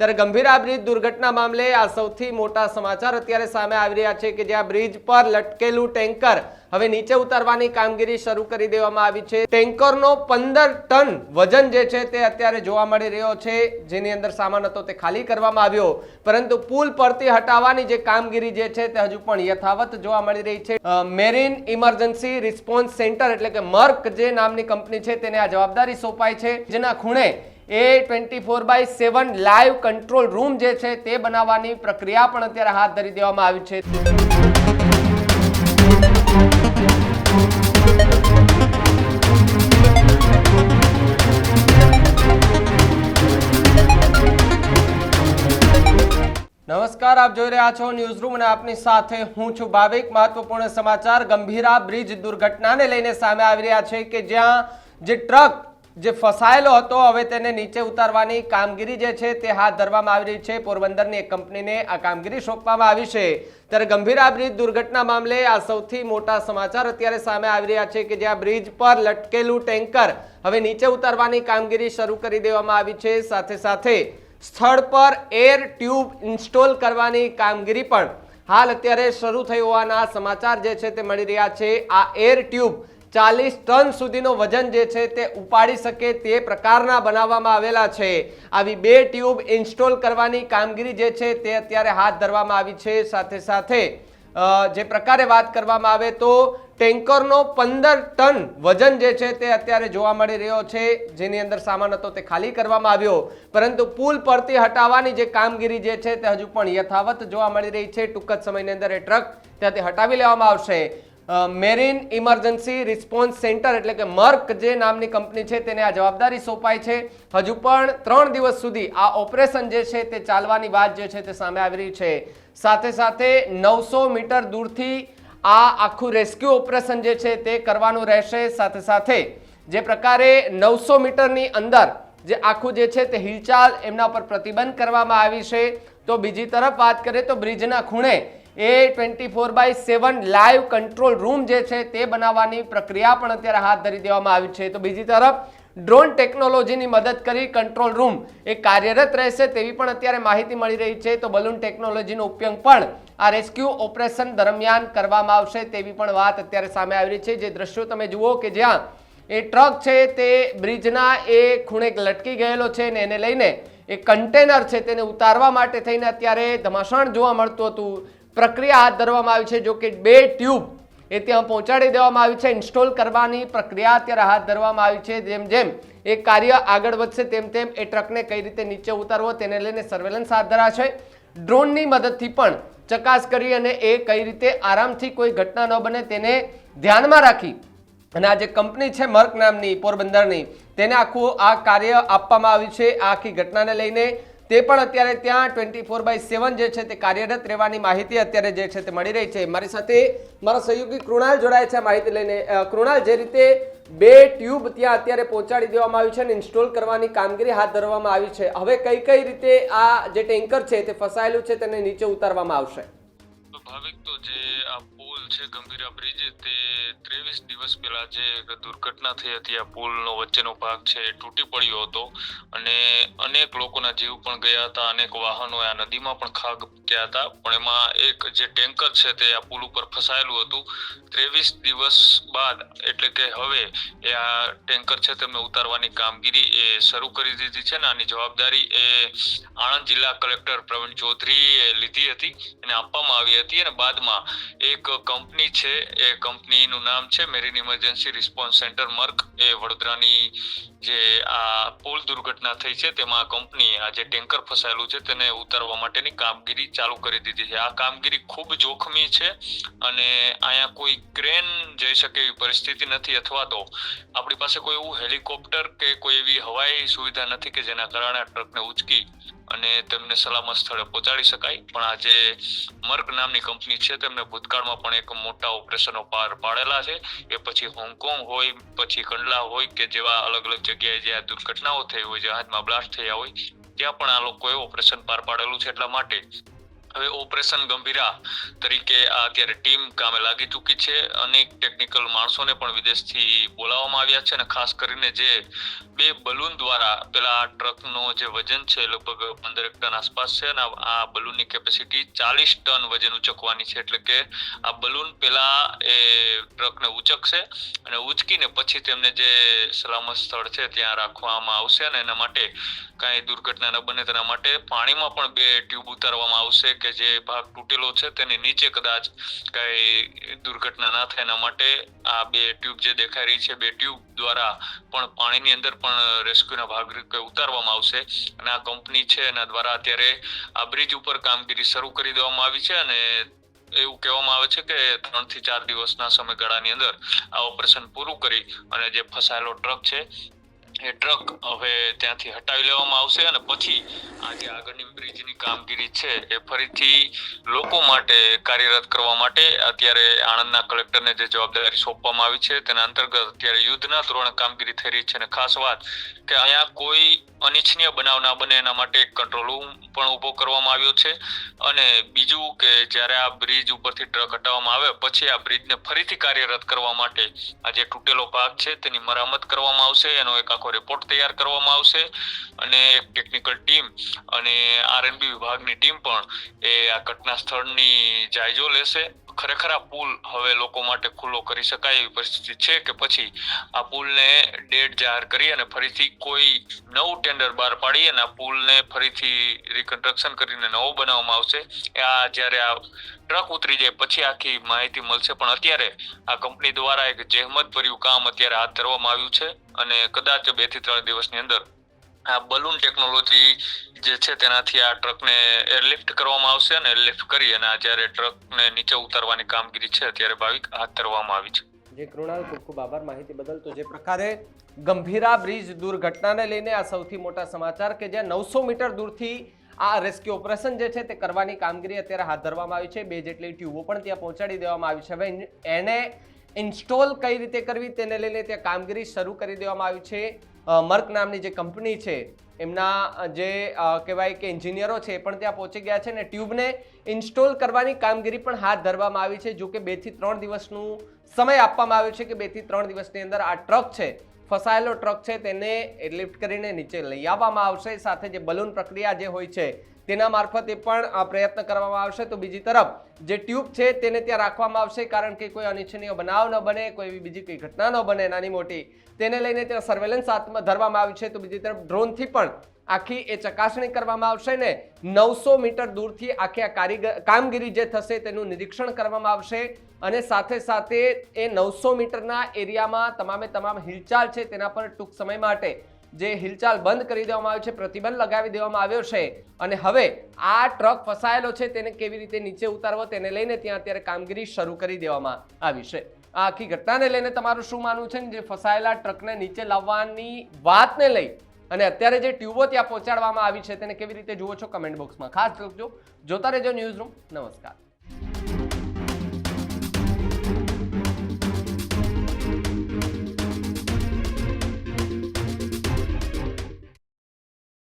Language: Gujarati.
ત્યારે ગંભીરા બ્રિજ દુર્ઘટના મામલે આ સૌથી મોટા સમાચાર અત્યારે સામે આવી રહ્યા છે કે જ્યાં બ્રિજ પર લટકેલું ટેન્કર હવે નીચે ઉતારવાની કામગીરી શરૂ કરી દેવામાં આવી છે. ટેન્કરનો પંદર ટન વજન જે છે તે અત્યારે જોવા મળી રહ્યો છે. જેની અંદર સામાન હતો તે ખાલી કરવામાં આવ્યો. પરંતુ પુલ પરથી હટાવવાની જે કામગીરી જે છે તે હજુ પણ યથાવત જોવા મળી રહી છે. મેરીન ઇમરજન્સી રિસ્પોન્સ સેન્ટર એટલે કે મર્ક જે નામની કંપની છે તેને આ જવાબદારી સોંપાઈ છે. જેના ખૂણે એ twenty four by seven live control room જે છે તે બનાવવાની પ્રક્રિયા પણ અત્યારે હાથ ધરી દેવામાં આવી છે. નમસ્કાર, આપ જોઈ રહ્યા છો ન્યૂઝ રૂમ અને આપની સાથે હું છું ભાવિક. મહત્વપૂર્ણ સમાચાર, ગંભીરા બ્રિજ દુર્ઘટનાને લઈને સામે આવી રહ્યા છે કે જ્યાં જે ટ્રક જે ફસાયેલો હતો, હવે તેને નીચે ઉતારવાની કામગીરી જે છે તે હાથ ધરવામાં આવી રહી છે. પોરબંદરની એક કંપનીને આ કામગીરી સોંપવામાં આવી છે. ત્યારે ગંભીર આ બ્રિજ દુર્ઘટના મામલે આ સૌથી મોટા સમાચાર અત્યારે સામે આવી રહ્યા છે કે જ્યાં બ્રિજ પર લટકેલું ટેન્કર હવે નીચે ઉતારવાની કામગીરી શરૂ કરી દેવામાં આવી છે. સાથે સાથે સ્થળ પર એર ટ્યુબ ઇન્સ્ટોલ કરવાની કામગીરી પણ હાલ અત્યારે શરૂ થઈ હોવાના સમાચાર જે છે તે મળી રહ્યા છે. આ એર ટ્યુબ ચાલીસ ટન સુધીનો વજન જે છે તે ઉપાડી શકે તે પ્રકારના બનાવવામાં આવેલા છે. આવી બે ટ્યુબ ઇન્સ્ટોલ કરવાની કામગીરી જે છે તે અત્યારે હાથ ધરવામાં આવી છે. સાથે સાથે જે પ્રકારે વાત કરવામાં આવે તો ટેન્કરનો પંદર ટન વજન જે છે તે અત્યારે જોવા મળી રહ્યો છે. જેની અંદર સામાન હતો તે ખાલી કરવામાં આવ્યો. પરંતુ પુલ પરથી હટાવવાની જે કામગીરી જે છે તે હજુ પણ યથાવત જોવા મળી રહી છે. ટૂંક જ સમયની અંદર એ ટ્રક ત્યાંથી હટાવી લેવામાં આવશે. મેરીન ઇમરજન્સી રિસ્પોન્સ સેન્ટર એટલે કે મર્ક જે નામની કંપની છે તેને આ જવાબદારી સોંપાઈ છે. હજુ પણ ત્રણ દિવસ સુધી આ ઓપરેશન જે છે તે ચાલવાની વાત જે છે તે સામે આવી રહી છે. સાથે સાથે નવસો મીટર દૂરથી આ આખું રેસ્ક્યુ ઓપરેશન જે છે તે કરવાનું રહેશે. સાથે સાથે જે પ્રકારે નવસો મીટરની અંદર જે આખું જે છે તે હિલચાલ એમના પર પ્રતિબંધ કરવામાં આવી છે. તો બીજી તરફ વાત કરીએ તો બ્રિજના ખૂણે એ twenty four by seven live control room જે છે તે બનાવવાની પ્રક્રિયા પણ અત્યારે હાથ ધરી દેવામાં આવી છે. તો બીજી તરફ, ડ્રોન ટેકનોલોજીની મદદ કરી કંટ્રોલ રૂમ એ કાર્યરત રહેશે તેવી પણ અત્યારે માહિતી મળી રહી છે. તો બલૂન ટેકનોલોજીનો ઉપયોગ પણ આ રેસ્ક્યુ ઓપરેશન દરમિયાન કરવામાં આવશે તેવી પણ વાત અત્યારે સામે આવી રહી છે. જે દ્રશ્યો તમે જુઓ કે જ્યાં એ ટ્રક છે તે બ્રિજના એ ખૂણે લટકી ગયેલો છે ને એને લઈને એ કન્ટેનર છે તેને ઉતારવા માટે થઈને અત્યારે ધમાસણ જોવા મળતું હતું. પ્રક્રિયા હાથ ધરવામાં આવી છે, જો કે બે ટ્યુબ એ ત્યાં પહોંચાડી દેવામાં આવી છે. ઇન્સ્ટોલ કરવાની પ્રક્રિયા અત્યારે હાથ ધરવામાં આવી છે. જેમ જેમ એ કાર્ય આગળ વધશે, તેમ તેમ એ ટ્રકને કઈ રીતે નીચે ઉતારવો તેને લઈને સર્વેલન્સ હાથ ધરાશે. ડ્રોનની મદદથી પણ ચકાસ કરી અને એ કઈ રીતે આરામથી કોઈ ઘટના ન બને તેને ધ્યાનમાં રાખી અને આ જે કંપની છે, મર્ક નામની પોરબંદરની, તેને આખું આ કાર્ય આપવામાં આવ્યું છે. આખી ઘટનાને લઈને તે પણ અત્યારે ત્યાં ટ્વેન્ટી ફોર બાય સેવન જે છે તે કાર્યરત રહેવાની માહિતી અત્યારે જે છે તે મળી રહી છે. મારી સાથે મારા સહયોગી કૃણાલ જોડાય છે માહિતી લઈને. કૃણાલ, જે રીતે બે ટ્યુબ ત્યાં અત્યારે પહોંચાડી દેવામાં આવ્યું છે અને ઇન્સ્ટોલ કરવાની કામગીરી હાથ ધરવામાં આવી છે. હવે કઈ કઈ રીતે આ જે ટેન્કર છે તે ફસાયેલું છે તેને નીચે ઉતારવામાં આવશે? તો તો જે પુલ છે ગંભીરા બ્રિજ તે ત્રેવીસ દિવસ પહેલા જે દુર્ઘટના થઈ હતી, આ પુલનો વચ્ચેનો ભાગ છે તૂટી પડ્યો હતો અને અનેક લોકોના જીવ પણ ગયા હતા, અનેક વાહનો આ નદીમાં પણ ખાગ ગયા હતા. પણ એમાં એક જે ટેન્કર છે તે આ પુલ ઉપર ફસાયેલું હતું. ત્રેવીસ દિવસ બાદ, એટલે કે હવે, એ આ ટેન્કર છે તેમને ઉતારવાની કામગીરી એ શરૂ કરી દીધી છે ને આની જવાબદારી એ આણંદ જિલ્લા કલેક્ટર પ્રવીણ ચૌધરીએ લીધી હતી એને આપવામાં આવી હતી અને બાદમાં એક કંપની છે, એ કંપનીનું નામ છે marine emergency response centre MERC એ વડોદરાની જે આ પુલ દુર્ઘટના થઈ છે, તેમાં કંપની આ જે ટેન્કર ફસાયેલું છે, તેને ઉતારવા માટેની કામગીરી ચાલુ કરી દીધી છે. આ કામગીરી ખૂબ જોખમી છે અને અહીંયા કોઈ ક્રેન જઈ શકે એવી પરિસ્થિતિ નથી, અથવા તો આપણી પાસે કોઈ એવું હેલિકોપ્ટર કે કોઈ એવી હવાઈ સુવિધા નથી કે જેના કારણે આ ટ્રકને ઉચકી અને તેમને સલામત સ્થળે પહોંચાડી શકાય. પણ આ જે મર્ક નામની કંપની છે, તેમને ભૂતકાળમાં પણ એક મોટા ઓપરેશનો પાર પાડેલા છે. એ પછી હોંગકોંગ હોય, પછી કંડલા હોય કે જેવા અલગ અલગ જગ્યાએ જે આ દુર્ઘટનાઓ થઈ હોય જહાજમાં બ્લાસ્ટ થયા હોય, ત્યાં પણ આ લોકોએ ઓપરેશન પાર પાડેલું છે એટલા માટે હવે ઓપરેશન ગંભીરા તરીકે આ અત્યારે ટીમ કામે લાગી ચૂકી છે. અનેક ટેકનિકલ માણસોને પણ વિદેશથી બોલાવવામાં આવ્યા છે અને ખાસ કરીને જે બે બલૂન દ્વારા પેલા ટ્રકનો જે વજન છે લગભગ પંદર ટન આસપાસ છે અને આ- બલૂનની કેપેસિટી ચાલીસ ટન વજન ઉચકવાની છે. એટલે કે આ બલૂન પેલા એ ટ્રકને ઉચકશે અને ઉચકીને પછી તેમને જે સલામત સ્થળ છે ત્યાં રાખવામાં આવશે અને એના માટે કાંઈ દુર્ઘટના ન બને તેના માટે પાણીમાં પણ બે ટ્યુબ ઉતારવામાં આવશે કે જે ભાગ તૂટેલો છે તેની નીચે કદાચ કાંઈ દુર્ઘટના ના થાય એના માટે આ બે ટ્યુબ જે દેખાઈ રહી છે, બે ટ્યુબ દ્વારા પણ પાણીની અંદર પણ રેસ્ક્યુના ભાગરૂપે ઉતારવામાં આવશે. અને આ કંપની છે, એના દ્વારા અત્યારે આ બ્રિજ ઉપર કામગીરી શરૂ કરી દેવામાં આવી છે અને એવું કહેવામાં આવે છે કે ત્રણથી ચાર દિવસના સમયગાળાની અંદર આ ઓપરેશન પૂરું કરી અને જે ફસાયેલો ટ્રક છે એ ટ્રક હવે ત્યાંથી હટાવી લેવામાં આવશે અને પછી આ જે આગળની બ્રિજની કામગીરી છે એ ફરીથી લોકો માટે કાર્યરત કરવા માટે અત્યારે આણંદના કલેક્ટરને જે જવાબદારી સોંપવામાં આવી છે તેના અંતર્ગત અત્યારે યુદ્ધના ધોરણે કામગીરી થઈ રહી છે અને ખાસ વાત કે અહીંયા કોઈ અનિચ્છનીય બનાવ ના બને એના માટે એક કંટ્રોલ રૂમ પણ ઊભો કરવામાં આવ્યો છે. અને બીજું કે જ્યારે આ બ્રિજ ઉપરથી ટ્રક હટાવવામાં આવે પછી આ બ્રિજને ફરીથી કાર્યરત કરવા માટે આ જે તૂટેલો ભાગ છે તેની મરામત કરવામાં આવશે. એનો એક આખો રિપોર્ટ તૈયાર કરવામાં આવશે અને એક ટેકનિકલ ટીમ અને આરએનબી વિભાગની ટીમ પણ એ આ ઘટના સ્થળની જાયજો લેશે. ખરેખર આ પુલ હવે લોકો માટે ખુલ્લો કરી શકાય એવી પરિસ્થિતિ છે કે પછી આ પુલને ડેડ જાહેર કરી અને ફરીથી કોઈ નવું ટેન્ડર બહાર પાડી અને આ પુલને ફરીથી રિકન્સ્ટ્રક્શન કરીને નવો બનાવવામાં આવશે. આ જ્યારે આ ટ્રક ઉતરી જાય પછી આખી માહિતી મળશે. પણ અત્યારે આ કંપની દ્વારા એક જહેમત ભર્યું કામ અત્યારે હાથ ધરવામાં આવ્યું છે. અને કદાચ બેથી ત્રણ દિવસની અંદર આ બલૂન ટેકનોલોજી જે છે તેનાથી આ ટ્રકને એરલિફ્ટ કરવામાં આવશે અને એરલિફ્ટ કરી અને આ જ્યારે ટ્રકને નીચે ઉતારવાની કામગીરી છે અત્યારે ભાવિક હાથ ધરવામાં આવી છે. જે કૃણાલ, ખૂબ ખૂબ આભાર માહિતી બદલ. તો જે પ્રકારે ગંભીરા બ્રિજ દુર્ઘટનાને લઈને આ સૌથી મોટા સમાચાર કે જ્યાં નવસો મીટર દૂરથી આ રેસ્ક્યુ ઓપરેશન જે છે તે કરવાની કામગીરી અત્યારે હાથ ધરવામાં આવી છે. બે જેટલી ટ્યુબો પણ ત્યાં પહોંચાડી દેવામાં આવી છે. હવે એને ઇન્સ્ટોલ કઈ રીતે કરવી તેને લઈને ત્યાં કામગીરી શરૂ કરી દેવામાં આવી છે. મર્ક નામની જે કંપની છે, એમના જે કહેવાય કે એન્જિનિયરો છે પણ ત્યાં પહોંચી ગયા છે અને ટ્યુબને ઇન્સ્ટોલ કરવાની કામગીરી પણ હાથ ધરવામાં આવી છે. જો કે બેથી ત્રણ દિવસનું સમય આપવામાં આવ્યો છે કે બેથી ત્રણ દિવસની અંદર આ ટ્રક છે, ફસાયેલો ટ્રક છે, તેને લિફ્ટ કરીને નીચે લઈ આવવામાં આવશે. સાથે જે બલૂન પ્રક્રિયા જે હોય છે તેના મારફતે પણ પ્રયત્ન કરવામાં આવશે. તો બીજી તરફ જે ટ્યુબ છે તેને ત્યાં રાખવામાં આવશે કારણ કે કોઈ અનિચ્છનીય બનાવ ન બને, કોઈ એવી બીજી કોઈ ઘટના ન બને નાની મોટી. તેને લઈને ત્યાં સર્વેલન્સ હાથમાં ધરવામાં આવી છે. તો બીજી તરફ ડ્રોનથી પણ આખી એ ચકાસણી કરવામાં આવશે ને નવસો મીટર દૂરથી આખી આ કારીગર કામગીરી જે થશે તેનું નિરીક્ષણ કરવામાં આવશે. અને સાથે સાથે એ નવસો મીટરના એરિયામાં તમામે તમામ હિલચાલ છે તેના પર ટૂંક સમય માટે જે હિલચાલ બંધ કરી દેવામાં આવ્યો છે, પ્રતિબંધ લગાવી દેવામાં આવ્યો છે. અને હવે આ ટ્રક ફસાયેલો છે, તેને કેવી રીતે નીચે ઉતારવો તેને લઈને ત્યાં અત્યારે કામગીરી શરૂ કરી દેવામાં આવી છે. આ આખી ઘટનાને લઈને તમારું શું માનવું છે જે ફસાયેલા ટ્રકને નીચે લાવવાની વાતને લઈ અને અત્યારે જે ટ્યુબો ત્યાં પહોંચાડવામાં આવી છે, તેને કેવી રીતે જુઓ છો? કમેન્ટ બોક્સમાં ખાસ લખજો. જોતા રહેજો ન્યૂઝ રૂમ. નમસ્કાર.